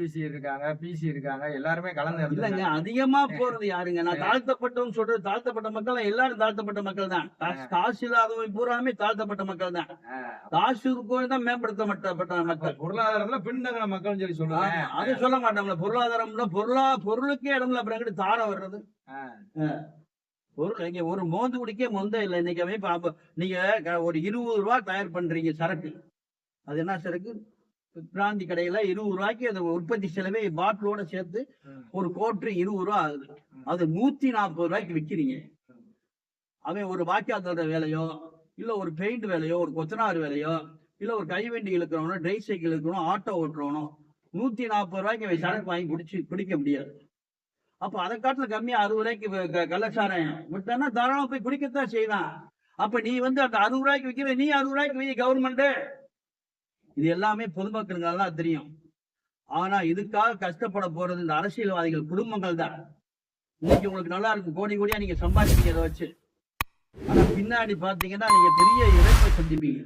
OBC இருக்காங்க PC இருக்காங்க எல்லாருமே கலந்து இல்லங்க அதிகமா போறது யாருங்க? நான் தாழ்த்தப்பட்டவங்க சொல்றது தாழ்த்தப்பட்ட மக்கள் எல்லாரும் தாழ்த்தப்பட்ட மக்கள் தான் காசு- இல்லாதவங்க பூராமே தாழ்த்தப்பட்ட மக்கள் தான் காசு இருக்கவங்க தான் மேம்படுத்தப்பட்ட மக்கள். பொருளாதாரத்துல பின்தங்கின மக்கள்னு சொல்லி சொல்லுவாங்க அது சொல்ல மாட்டாங்களா. பொருளாதாரம்னா பொருளா பொருளுக்கே இடம்ல அப்புறம் எங்கிட்டு தார வர்றது பொருள் இங்க ஒரு மோந்து குடிக்க மொந்த இல்லை. இன்னைக்கு நீங்க ஒரு இருபது ரூபா தயார் பண்றீங்க சரக்கு. அது என்ன சரக்கு? பிராந்தி கடையில இருபது ரூபாய்க்கு அந்த உற்பத்தி செலவே பாட்டிலோட சேர்த்து. ஒரு கோட்டு இருபது ரூபா ஆகுது. அது நூத்தி நாற்பது ரூபாய்க்கு விக்கிறீங்க. அவன் ஒரு வாக்கியாத்தோட வேலையோ இல்ல ஒரு பெயிண்ட் வேலையோ ஒரு கொத்தனார் வேலையோ இல்ல ஒரு கைவண்டி இழுக்கிறவனோ ட்ரை சைக்கிள் இழுக்கிறவனோ ஆட்டோ ஓட்டுறவனோ நூத்தி நாற்பது ரூபாய்க்கு அவன் சரக்கு வாங்கி குடிச்சு குடிக்க முடியாது. அப்ப அதை காட்டுல கம்மியா அறுபது ரூபாய்க்கு க- க- கள்ளச்சாராயம். விட்டானா தாராளமா போய் குடிக்கத்தான் செய்யலாம் அப்ப நீ வந்து அந்த அறுபது ரூபாய்க்கு விற்கிற நீ அறுபது ரூபாய்க்கு வை கவர்மெண்ட் இது எல்லாமே பொதுமக்களுக்கு எல்லாம் தெரியும். ஆனா இதுக்காக கஷ்டப்பட போறது இந்த அரசியல்வாதிகள் குடும்பங்கள் தான். இன்னைக்கு உங்களுக்கு நல்லா இருக்கும். கோடி கோடியா நீங்க சம்பாதிப்பீங்க இதை வச்சு. ஆனா பின்னாடி பாத்தீங்கன்னா நீங்க பெரிய இழப்பை சந்திப்பீங்க.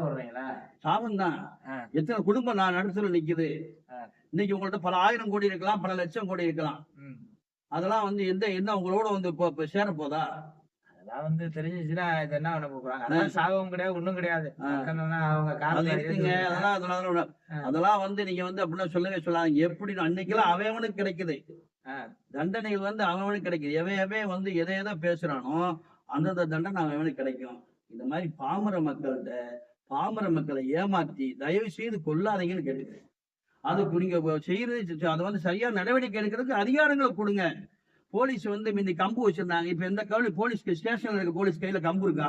வர்றீங்களா? சாபம் தான். எத்தனை குடும்பம் நான் நடுத்தர நிக்குது. இன்னைக்கு உங்கள்ட்ட பல ஆயிரம் கோடி இருக்கலாம் பல லட்சம் கோடி இருக்கலாம். அதெல்லாம் வந்து எந்த என்ன உங்களோட வந்து சேர போதா அதெல்லாம் வந்து தெரிஞ்சிச்சுன்னா இது என்ன பண்ண போறாங்க அதெல்லாம் சாபம் கிடையாது ஒண்ணும் கிடையாது. அவங்க அது அதெல்லாம் வந்து நீங்க வந்து அப்படிலாம் சொல்லவே சொல்லாங்க எப்படி அன்னைக்கெல்லாம் அவனுக்கு கிடைக்குது. தண்டனைகள் வந்து அவனுக்கு கிடைக்குது. எவன் எவன் வந்து எதை எதை பேசுறானோ அந்தந்த தண்டனை அவனுக்கு கிடைக்கும். இந்த மாதிரி பாமர மக்கள்கிட்ட பாமர மக்களை ஏமாத்தி தயவு செய்து கொல்லாதீங்கன்னு கேட்டுக்கிறேன். அதுக்கு நீங்க செய்யறது அதை வந்து சரியா நடவடிக்கை எடுக்கிறதுக்கு அதிகாரங்களை கொடுங்க. போலீஸ் வந்து முந்தி கம்பு வச்சிருந்தாங்க. இப்ப எந்த கவலை போலீஸ் ஸ்டேஷன்ல இருக்க போலீஸ் கையில கம்பு இருக்கா?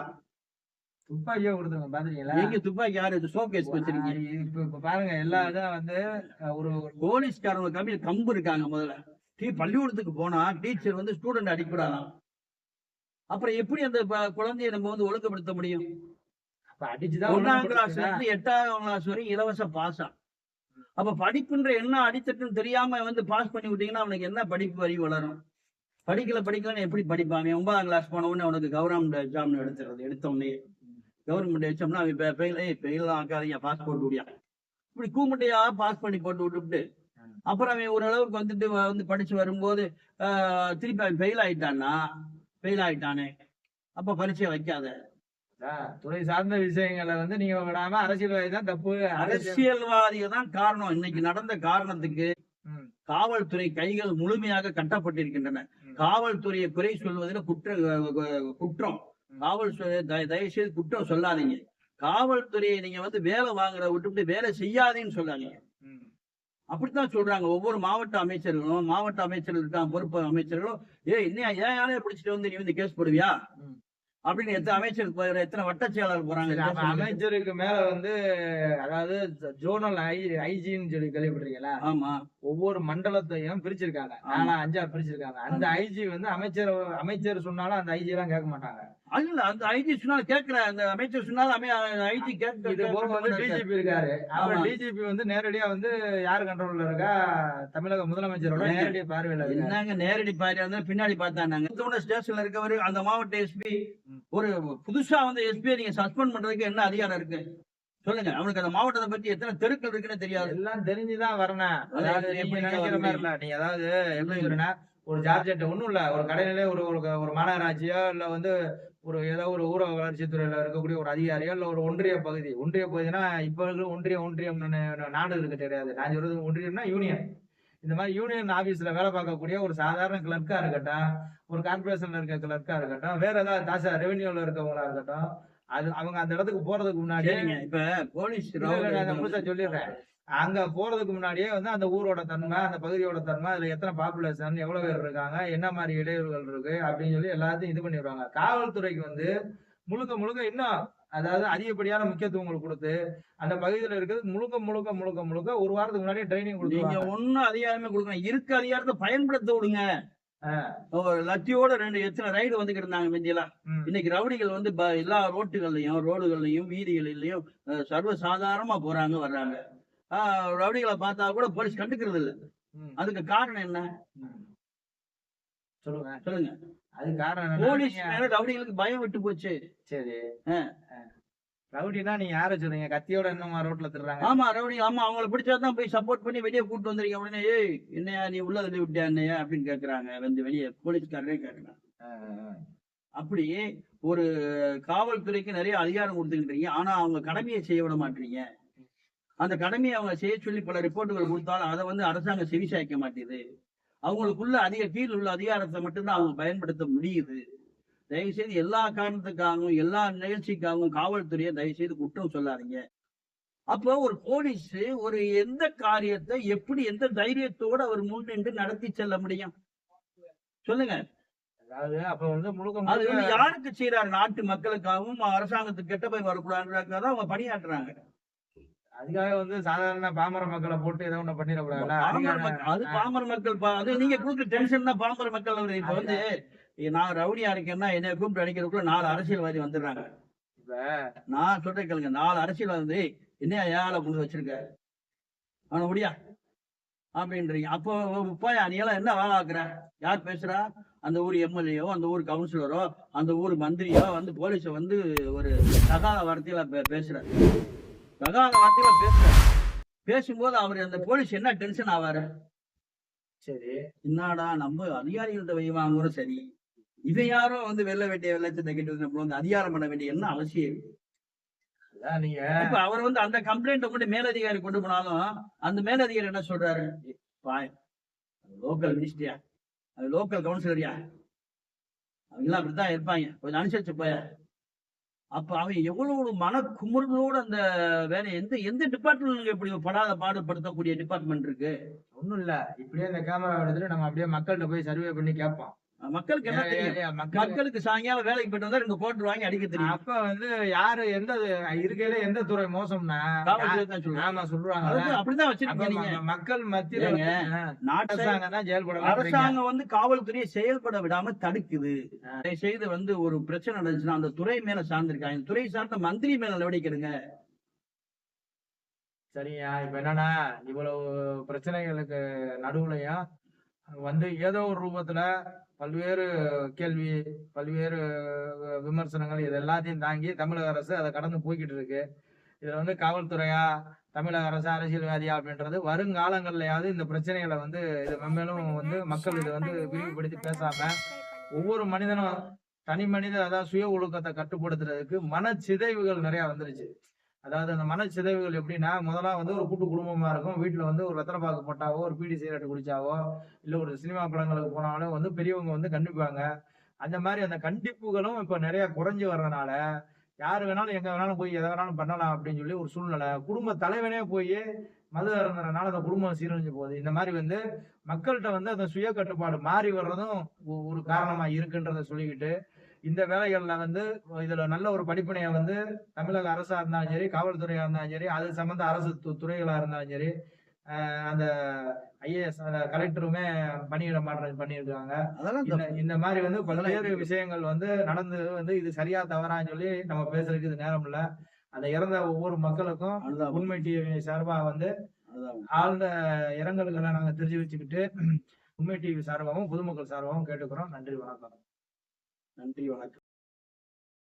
துப்பாக்கியோ கொடுத்துருங்க பாத்துறீங்களா எங்க துப்பாக்கி யாரு? ஷோகேஸ் வச்சிருக்கீங்க. இப்ப இப்ப பாருங்க எல்லா இதும் வந்து ஒரு போலீஸ்காரங்க கம்மி கம்பு இருக்காங்க முதல்ல. டீ பள்ளிக்கூடத்துக்கு போனா டீச்சர் வந்து ஸ்டூடெண்ட் அடிக்கூடாதாம் அப்புறம் எப்படி அந்த குழந்தைய நம்ம வந்து ஒழுங்குபடுத்த முடியும்? ஒன்னாம் கிளாஸ்ல ஒழுங்குபடுத்துங்க. இருந்து எட்டாம் கிளாஸ் வரைக்கும் இலவச பாஸா அப்ப படிப்புன்ற என்ன அடித்தட்டுன்னு தெரியாம வந்து பாஸ் பண்ணி விட்டீங்கன்னா அவனுக்கு என்ன படிப்பு வரி வளரும்? படிக்கல படிக்கலன்னு எப்படி படிப்பான்? அவன் ஒன்பதாம் கிளாஸ் போன உடனே அவனுக்கு கவர்மெண்ட் எக்ஸாம் எடுத்துறது எடுத்த உடனே கவர்மெண்ட் எக்ஸாம்னா அவன் பெயில் ஏய் பெயில் ஆக்காதீங்க பாஸ் போட்டு விடியா இப்படி கூமுட்டையா பாஸ் பண்ணி போட்டு விட்டுவிட்டு அப்புறம் அவன் ஓரளவுக்கு வந்துட்டு வந்து படிச்சு வரும்போது திருப்பி அவன் ஃபெயில் ஆயிட்டான்னா ஃபெயில் ஆயிட்டானே அப்ப பரீட்சை வைக்காத. துறை சார்ந்த விஷயங்களை வந்து நீங்க விடாம அரசியல்வாதி தான் தப்பு. அரசியல் அரசியல்வாதிகள் தான் காரணம். இன்னைக்கு நடந்த காரணத்துக்கு காவல்துறை கைகள் முழுமையாக கட்டப்பட்டிருக்கின்றன. காவல்துறையை குறை சொல்வதில் குற்ற குற்றம். காவல்துறை தய- தயவு செய்து குற்றம் சொல்லாதீங்க. காவல்துறையை நீங்க வந்து வேலை வாங்குறத விட்டுவிட்டு வேலை செய்யாதீன்னு சொல்லாதீங்க. ம். அப்படித்தான் சொல்றாங்க ஒவ்வொரு மாவட்ட அமைச்சர்களும். மாவட்ட அமைச்சர்கள் பொறுப்பு அமைச்சர்களும். ஏய் இன்னும் ஏன் யாரையும் பிடிச்சிட்டு வந்து நீ வந்து கேஸ் போடுவியா. அப்படின்னு எத்தனை அமைச்சர் போய் எத்தனை வட்ட செயலாளர் போறாங்க அமைச்சருக்கு மேல வந்து அதாவது ஜோனல் ஐ ஐஜின்னு சொல்லி கேள்விப்பட்டிருக்கீங்களா? ஆமா. ஒவ்வொரு மண்டலத்தையும் பிரிச்சிருக்காங்க. நாலா அஞ்சா பிரிச்சிருக்காங்க. அந்த ஐஜி வந்து அமைச்சர் அமைச்சர் சொன்னாலும் அந்த ஐஜி எல்லாம் கேட்க மாட்டாங்க. அது இல்ல அந்த ஐஜி சொன்னாலும் கேட்கிற அந்த அமைச்சர் சொன்னாலும் ஐஜி இது போக வந்து கேட்க டிஜிபி இருக்காரு. அவர். டிஜிபி வந்து நேரடியா வந்து யார் கண்ட்ரோல்ல இருக்கா? தமிழக முதலமைச்சரோட நேரடி பார்வையில என்னங்க நேரடி பாரியா இருந்தா பின்னாடி பார்த்தாங்க. ஸ்டேஷன்ல இருக்கவரு அந்த மாவட்ட எஸ்பி. ஒரு புதுசா வந்து எஸ்பியை நீங்க சஸ்பெண்ட் பண்றதுக்கு என்ன அதிகாரம் இருக்கு? சொல்லுங்க. அவனுக்கு அந்த மாவட்டத்தை பத்தி எத்தனை தெருக்கள் இருக்குன்னு தெரியாது. எல்லாம் தெரிஞ்சுதான் வரணும் அதாவது அது எப்படி நீங்க நினைக்கிற மாதிரி இல்ல. நீ அதாவது எப்படி சொல்றேன்னா ஒரு ஜார்ஜெட் ஒண்ணும் இல்ல. ஒரு கடையிலே ஒரு ஒரு மாநகராட்சியோ இல்ல வந்து ஒரு ஏதோ ஒரு ஊரக வளர்ச்சி துறையில இருக்கக்கூடிய ஒரு அதிகாரியோ இல்ல ஒரு ஒன்றிய பகுதி ஒன்றிய பகுதினா இப்ப இருக்கிற ஒன்றிய ஒன்றியம் நாடு இருக்கு தெரியாது. நான் சொல்றது ஒன்றியம்னா யூனியன் இந்த மாதிரி யூனியன் ஆபீஸ்ல வேலை பார்க்கக்கூடிய ஒரு சாதாரண கிளர்க்கா இருக்கட்டும் ஒரு கார்பரேஷன்ல இருக்க கிளர்க்கா இருக்கட்டும் வேற ஏதாவது தாசா ரெவென்யூல இருக்கவங்களா இருக்கட்டும் அது அவங்க அந்த இடத்துக்கு போறதுக்கு முன்னாடி இப்ப போலீஸ் நான் முழுசா சொல்லிடுறேன். அங்க போறதுக்கு முன்னாடியே வந்து அந்த ஊரோட தன்மை அந்த பகுதியோட தன்மை அதுல எத்தனை பாப்புலேஷன் எவ்வளவு பேர் இருக்காங்க என்ன மாதிரி இடையூறுகள் இருக்கு அப்படின்னு சொல்லி எல்லாத்தையும் இது பண்ணிடுவாங்க. காவல்துறைக்கு வந்து முழுக்க முழுக்க இன்னும் அதாவது அதிகப்படியான முக்கியத்துவங்கள் கொடுத்து அந்த பகுதியில இருக்கிறது முழுக்க முழுக்க முழுக்க முழுக்க ஒரு வாரத்துக்கு முன்னாடியே ட்ரைனிங் கொடுத்துருவாங்க. ஒண்ணும் அதிகாரமே கொடுக்கணும். இருக்க அதிகாரத்தை பயன்படுத்த விடுங்க. லத்தியோட ரெண்டு எத்தனை ரைடு வந்துகிட்டு இருந்தாங்க முந்தியெல்லாம். ம். இன்னைக்கு ரவுடிகள் வந்து எல்லா ரோட்டுகள்லயும் ரோடுகள்லயும் வீதிகளிலையும் அஹ், சர்வ சாதாரணமா போறாங்க வர்றாங்க. ரவுடிகளை பார்த்தா கூட போலீஸ் கண்டுக்கிறது இல்ல. அதுக்கு காரணம் என்ன. சொல்லுங்க. சொல்லுங்க. அது காரணம் போலீஸ் ரவுடிகளுக்கு பயம் விட்டு போச்சு. சரி. ரவுடினா நீங்க யார சொல்றீங்க? கத்தியோட என்னமா ரோட்ல திருறாங்க ஆமா ரவுடி ஆமா அவங்கள பிடிச்சாதான் போய் சப்போர்ட் பண்ணி வெளியே கூட்டு வந்திருக்கீங்க உடனே ஏய் என்னையா நீ உள்ள தள்ளி விட்டியா என்னையா? அப்படின்னு கேக்குறாங்க. வந்து வெளியே போலீஸ்காரரே கேக்குறாங்க. அப்படி ஒரு காவல்துறைக்கு நிறைய அதிகாரம் கொடுத்துக்கிட்டீங்க ஆனா அவங்க கடமையை செய்ய விட மாட்டீங்க. அந்த கடமையை அவங்க செய்ய சொல்லி பல ரிப்போர்ட்டுகள் கொடுத்தாலும் அதை வந்து அரசாங்கம் செவிசாய்க்க மாட்டேது. அவங்களுக்குள்ள அதிக கீழ் உள்ள அதிகாரத்தை மட்டும்தான் அவங்க பயன்படுத்த முடியுது. தயவு செய்து எல்லா காரணத்துக்காகவும் எல்லா நிகழ்ச்சிக்காகவும் காவல்துறையை தயவு செய்து குற்றம் சொல்லாதீங்க. அப்போ ஒரு போலீஸ் ஒரு எந்த காரியத்தை எப்படி எந்த தைரியத்தோட அவர் முன்னின்று நடத்தி செல்ல முடியும்? சொல்லுங்க. அதாவது அப்ப வந்து முழுக்க அது யாருக்கு செய்யறாரு நாட்டு மக்களுக்காகவும் அரசாங்கத்துக்கு கெட்ட போய் வரக்கூடாதுக்காக தான் அவங்க பணியாற்றுறாங்க. அதுக்காக வந்து சாதாரண பாமர மக்களை போட்டு ஏதோ ஒண்ணு பண்ணிடக்கூடாதுல்ல? பாமர மக்கள் அது பாமர மக்கள் அது நீங்க கொடுக்குற டென்ஷன் தான் பாமர மக்கள். இப்ப வந்து நான் ரவுடியா இருக்கேன்னா என்னை கூப்பிட்டு அடிக்கிறதுக்குள்ள நாலு அரசியல்வாதி வந்துடுறாங்க. இப்ப நான் சொல்றேன் கேளுங்க நாலு அரசியல்வாதி வந்து என்னையா ஏழை கொண்டு வச்சிருக்க? அவனை முடியா அப்படின்றீங்க. அப்போ போயா எல்லாம் என்ன வேலை ஆக்குற யார் பேசுறா? அந்த ஊர் எம்எல்ஏவோ அந்த ஊர் கவுன்சிலரோ அந்த ஊர் மந்திரியோ வந்து போலீஸ வந்து ஒரு தகாத வார்த்தையில பே- தகாத வார்த்தையில பேசுறாரு. பேசும்போது அவர் அந்த போலீஸ் என்ன டென்ஷன் ஆவாரு? சரி. என்னடா நம்ம அதிகாரிகள்ட்ட வை வாங்குறோம் சரி. இவன் யாரோ வந்து வெள்ள வேண்டிய வெள்ளச்சத்தை கட்டி நம்ம வந்து அதிகாரம் பண்ண வேண்டிய என்ன அவசியம்? நீங்க இப்ப அவர் வந்து அந்த கம்ப்ளைண்ட் கொண்டு மேலதிகாரி கொண்டு போனாலும் அந்த மேலதிகாரி என்ன சொல்றாரு? லோக்கல் மினிஸ்டரியா லோக்கல் கவுன்சிலரியா அவங்களாம் அப்படித்தான் இருப்பாங்க. கொஞ்சம் அனுசரிச்சு போய அப்ப அவன் எவ்வளவு ஒரு மன குமுறலோட அந்த வேலை எந்த எந்த டிபார்ட்மெண்ட் இப்படி படாத பாடுபடுத்தக்கூடிய டிபார்ட்மெண்ட் இருக்கு? ஒன்றும் இல்லை. இப்படியே இந்த கேமரா எடுத்துட்டு நம்ம அப்படியே மக்கள்கிட்ட போய் சர்வே பண்ணி கேட்போம் மக்களுக்கு என்ன தெரியும்? மக்களுக்கு சாயங்காலம் வேலைக்கு போயிட்டு வந்தா ரெண்டு கோட்டு வாங்கி அடிக்க தெரியும். அப்ப வந்து யாரு எந்த இருக்கையில எந்த துறை மோசம்னா ஆமா சொல்றாங்க அப்படிதான் அப்ப வச்சிருக்கீங்க மக்கள் மத்தியில ஏங்க, வந்து, ஆ, நாட்டு அரசாங்கம் வந்து காவல்துறையை செயல்பட விடாம தடுக்குது. செய்து வந்து ஒரு பிரச்சனை நடந்துச்சுன்னா அந்த துறை மேல சார்ந்திருக்காங்க. துறை சார்ந்த மந்திரி மேல நடவடிக்கை எடுங்க சரியா இப்ப என்னன்னா இவ்வளவு பிரச்சனைகளுக்கு நடுவுலயும் வந்து ஏதோ ஒரு ரூபத்துல பல்வேறு கேள்வி பல்வேறு விமர்சனங்கள் இது எல்லாத்தையும் தாங்கி தமிழக அரசு அதை கடந்து போய்கிட்டு இருக்கு இதுல வந்து காவல்துறையா தமிழக அரசு அரசியல்வாதியா அப்படின்றது வருங்காலங்கள்லயாவது இந்த பிரச்சனைகளை வந்து இது மென்மேலும் வந்து மக்கள் இதை வந்து விரிவுபடுத்தி பேசாம ஒவ்வொரு மனிதனும் தனி மனித அதாவது சுய ஒழுக்கத்தை கட்டுப்படுத்துறதுக்கு மனச்சிதைவுகள் நிறைய வந்துருச்சு. அதாவது அந்த மன சிதைவுகள் எப்படின்னா முதல்ல வந்து ஒரு கூட்டு குடும்பமா இருக்கும். வீட்டுல வந்து ஒரு ரத்தன பாக்கு போட்டாவோ ஒரு பீடி சிகரெட் குடிச்சாவோ இல்ல ஒரு சினிமா படங்களுக்கு போனாலும் வந்து பெரியவங்க வந்து கண்டிப்பாங்க. அந்த மாதிரி அந்த கண்டிப்புகளும் இப்ப நிறைய குறைஞ்சு வர்றதுனால யார் வேணாலும் எங்க வேணாலும் போய் எதை வேணாலும் பண்ணலாம் அப்படின்னு சொல்லி ஒரு சூழ்நிலை. குடும்ப தலைவனே போய் மது அருந்தனால அந்த குடும்பம் சீரழிஞ்சு போகுது. இந்த மாதிரி வந்து மக்கள்கிட்ட வந்து அந்த சுய கட்டுப்பாடு மாறி வர்றதும் ஒரு காரணமா இருக்குன்றத சொல்லிக்கிட்டு இந்த வேலைகள்ல வந்து இதுல நல்ல ஒரு படிப்பினையை வந்து தமிழக அரசா இருந்தாலும் சரி காவல்துறையா இருந்தாலும் சரி அது சம்பந்த அரசு துறைகளா இருந்தாலும் சரி அந்த ஐஏஎஸ் கலெக்டருமே பணியிட மாற்றம் பண்ணியிருக்காங்க. அதெல்லாம் இந்த மாதிரி வந்து பல்வேறு. விஷயங்கள் வந்து நடந்து வந்து இது சரியா தவறான்னு சொல்லி நம்ம பேசுறதுக்கு இது நேரம் இல்ல. அந்த இறந்த ஒவ்வொரு மக்களுக்கும் உண்மை டிவி சார்பா வந்து. ஆழ்ந்த இரங்கல்களை நாங்க தெரிஞ்சு வச்சுக்கிட்டு உண்மை டிவி சார்பாகவும் பொதுமக்கள் சார்பாகவும் கேட்டுக்கிறோம். நன்றி வணக்கம். நன்றி வணக்கம்.